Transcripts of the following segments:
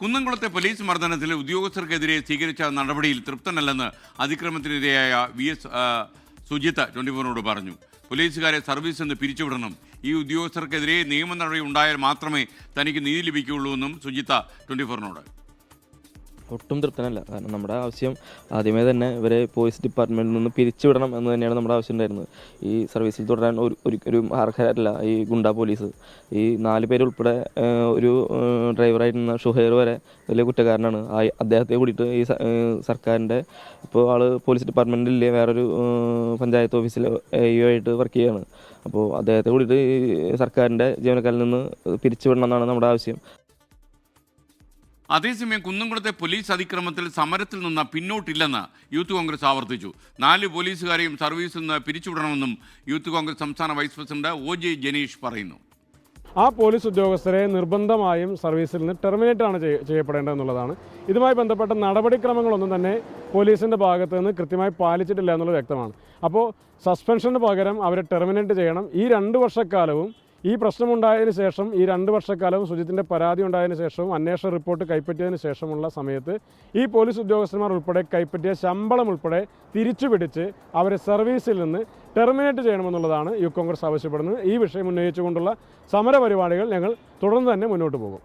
കുന്നംകുളത്തെ police മർദ്ദനത്തിൽ ഉദ്യോഗസ്ഥർക്കെതിരെ സ്വീകരിച്ച നടപടിയിൽ തൃപ്തനല്ലെന്ന് അതിക്രമത്തിനിരയായ വി എസ് സുജിത്ത് ട്വന്റി ഫോറിനോട് പറഞ്ഞു. പോലീസുകാരെ സർവീസിൽ നിന്ന് പിരിച്ചുവിടണം. ഈ ഉദ്യോഗസ്ഥർക്കെതിരെ നിയമ നടപടി ഉണ്ടായാൽ മാത്രമേ തനിക്ക് നീതി ലഭിക്കുകയുള്ളൂ എന്നും സുജിത്ത ട്വന്റി ഫോറിനോട് ഒട്ടും തൃപ്തനല്ല. കാരണം നമ്മുടെ ആവശ്യം ആദ്യമേ തന്നെ ഇവരെ പോലീസ് ഡിപ്പാർട്ട്മെന്റിൽ നിന്ന് പിരിച്ചുവിടണം എന്ന് തന്നെയാണ് നമ്മുടെ ആവശ്യം ഉണ്ടായിരുന്നത്. ഈ സർവീസിൽ തുടരാൻ ഒരു ഒരിക്കലും അർഹരല്ല ഈ ഗുണ്ട പോലീസ് ഈ നാല് പേര് ഉൾപ്പെടെ ഒരു ഡ്രൈവറായിരുന്ന ഷുഹൈർ വരെ വലിയ കുറ്റക്കാരനാണ്. അദ്ദേഹത്തെ കൂടിയിട്ട് ഈ സർക്കാരിന്റെ ഇപ്പോൾ ആൾ പോലീസ് ഡിപ്പാർട്ട്മെന്റിലെ വേറൊരു പഞ്ചായത്ത് ഓഫീസിൽ എ ആയിട്ട് വർക്ക് ചെയ്യുകയാണ് അപ്പോൾ അദ്ദേഹത്തെ കൂടിയിട്ട് ഈ സർക്കാരിന്റെ ജീവനക്കാരിൽ നിന്ന് പിരിച്ചുവിടണം എന്നാണ് നമ്മുടെ ആവശ്യം. അതേസമയം കുന്നംകുളത്തെ പോലീസ് അതിക്രമത്തിൽ സമരത്തിൽ നിന്ന് പിന്നോട്ടില്ലെന്ന് യൂത്ത് കോൺഗ്രസ് ആവർത്തിച്ചു. നാല് പോലീസുകാരെയും സർവീസിൽ നിന്ന് പിരിച്ചുവിടണമെന്നും യൂത്ത് കോൺഗ്രസ് സംസ്ഥാന vice president O J Janeesh പറയുന്നു. ആ പോലീസ് ഉദ്യോഗസ്ഥരെ നിർബന്ധമായും സർവീസിൽ നിന്ന് ടെർമിനേറ്റ് ആണ് ചെയ്യപ്പെടേണ്ടതെന്നുള്ളതാണ്. ഇതുമായി ബന്ധപ്പെട്ട നടപടിക്രമങ്ങളൊന്നും തന്നെ പോലീസിന്റെ ഭാഗത്ത് നിന്ന് കൃത്യമായി പാലിച്ചിട്ടില്ല എന്നുള്ളത് വ്യക്തമാണ്. അപ്പോൾ സസ്പെൻഷന് പകരം അവരെ ടെർമിനേറ്റ് ചെയ്യണം. ഈ രണ്ട് വർഷക്കാലവും ഈ പ്രശ്നമുണ്ടായതിനു ശേഷം ഈ രണ്ട് വർഷക്കാലവും സുജിത്തിന്റെ പരാതി ഉണ്ടായതിനു ശേഷവും അന്വേഷണ റിപ്പോർട്ട് കൈപ്പറ്റിയതിനു ശേഷമുള്ള സമയത്ത് ഈ പോലീസ് ഉദ്യോഗസ്ഥന്മാർ ഉൾപ്പെടെ കൈപ്പറ്റിയ ശമ്പളം ഉൾപ്പെടെ തിരിച്ചു പിടിച്ച് അവരെ സർവീസിൽ നിന്ന് ടെർമിനേറ്റ് ചെയ്യണമെന്നുള്ളതാണ് യു കോൺഗ്രസ് ആവശ്യപ്പെടുന്നത്. ഈ വിഷയം ഉന്നയിച്ചുകൊണ്ടുള്ള സമരപരിപാടികൾ ഞങ്ങൾ തുടർന്ന് തന്നെ മുന്നോട്ട് പോകും.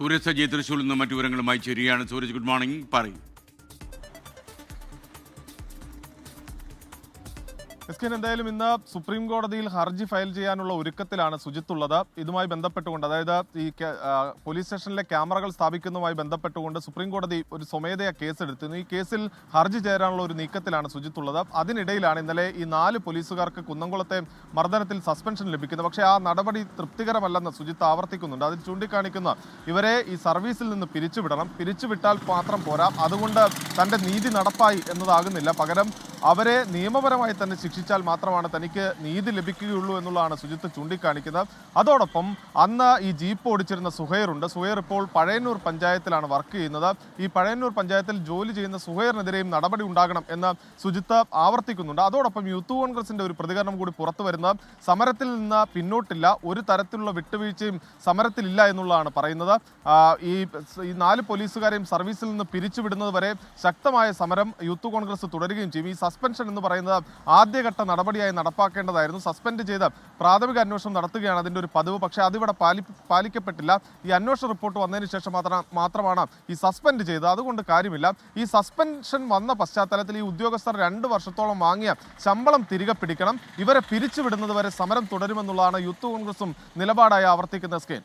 സൂരജ് സജി തൃശ്ശൂരിൽ നിന്ന് മറ്റു വിവരങ്ങളുമായി ചേരുകയാണ് സൂരജ് ഗുഡ് മോർണിംഗ്. പറയും. എസ് കെ എന്തായാലും ഇന്ന് സുപ്രീം കോടതിയിൽ ഹർജി ഫയൽ ചെയ്യാനുള്ള ഒരുക്കത്തിലാണ് സുജിത്ത് ഉള്ളത് ഇതുമായി ബന്ധപ്പെട്ടുകൊണ്ട് അതായത് ഈ പോലീസ് സ്റ്റേഷനിലെ ക്യാമറകൾ സ്ഥാപിക്കുന്നതുമായി ബന്ധപ്പെട്ടുകൊണ്ട് സുപ്രീം കോടതി ഒരു സ്വമേധയാ കേസ് എടുത്തിരുന്നു ഈ കേസിൽ ഹർജി ചേരാനുള്ള ഒരു നീക്കത്തിലാണ് സുജിത്ത് ഉള്ളത് അതിനിടയിലാണ് ഇന്നലെ ഈ നാല് പോലീസുകാർക്ക് കുന്നംകുളത്തെ മർദ്ദനത്തിൽ സസ്പെൻഷൻ ലഭിക്കുന്നത്. പക്ഷേ ആ നടപടി തൃപ്തികരമല്ലെന്ന് സുജിത്ത് ആവർത്തിക്കുന്നുണ്ട്. അതിൽ ചൂണ്ടിക്കാണിക്കുന്ന ഇവരെ ഈ സർവീസിൽ നിന്ന് പിരിച്ചുവിടണം. പിരിച്ചുവിട്ടാൽ മാത്രം പോരാ. അതുകൊണ്ട് തന്റെ നീതി നടപ്പായി എന്നതാകുന്നില്ല. പകരം അവരെ നിയമപരമായി തന്നെ ശിക്ഷിച്ചാൽ മാത്രമാണ് തനിക്ക് നീതി ലഭിക്കുകയുള്ളൂ എന്നുള്ളതാണ് സുജിത്ത് ചൂണ്ടിക്കാണിക്കുന്നത്. അതോടൊപ്പം അന്ന് ഈ ജീപ്പ് ഓടിച്ചിരുന്ന സുഹൈർ ഉണ്ട് സുഹൈർ ഇപ്പോൾ പഴയന്നൂർ പഞ്ചായത്തിലാണ് വർക്ക് ചെയ്യുന്നത്. ഈ പഴയന്നൂർ പഞ്ചായത്തിൽ ജോലി ചെയ്യുന്ന സുഹൈറിനെതിരെയും നടപടി ഉണ്ടാകണം എന്ന് സുജിത്ത് ആവർത്തിക്കുന്നുണ്ട്. അതോടൊപ്പം യൂത്ത് കോൺഗ്രസിന്റെ ഒരു പ്രതികരണം കൂടി പുറത്തു വരുന്നത് സമരത്തിൽ നിന്ന് പിന്നോട്ടില്ല. ഒരു തരത്തിലുള്ള വിട്ടുവീഴ്ചയും സമരത്തിലില്ല എന്നുള്ളതാണ് പറയുന്നത്. ഈ ഈ നാല് പോലീസുകാരെയും സർവീസിൽ നിന്ന് പിരിച്ചുവിടുന്നത് വരെ ശക്തമായ സമരം യൂത്ത് കോൺഗ്രസ് തുടരുകയും ചെയ്യും. ഈ സസ്പെൻഷൻ എന്ന് പറയുന്നത് ആദ്യഘട്ട നടപടിയായി നടപ്പാക്കേണ്ടതായിരുന്നു. സസ്പെൻഡ് ചെയ്ത് പ്രാഥമിക അന്വേഷണം നടത്തുകയാണ് അതിന്റെ ഒരു പതിവ്. പക്ഷേ അതിവിടെ പാലി പാലിക്കപ്പെട്ടില്ല. ഈ അന്വേഷണ റിപ്പോർട്ട് വന്നതിന് ശേഷം മാത്രം മാത്രമാണ് ഈ സസ്പെൻഡ് ചെയ്തത്. അതുകൊണ്ട് കാര്യമില്ല. ഈ സസ്പെൻഷൻ വന്ന പശ്ചാത്തലത്തിൽ ഈ ഉദ്യോഗസ്ഥർ രണ്ട് വർഷത്തോളം വാങ്ങിയ ശമ്പളം തിരികെ പിടിക്കണം. ഇവരെ പിരിച്ചുവിടുന്നത് വരെ സമരം തുടരുമെന്നുള്ളതാണ് യൂത്ത് കോൺഗ്രസും നിലപാടായി ആവർത്തിക്കുന്ന സ്കെയിൻ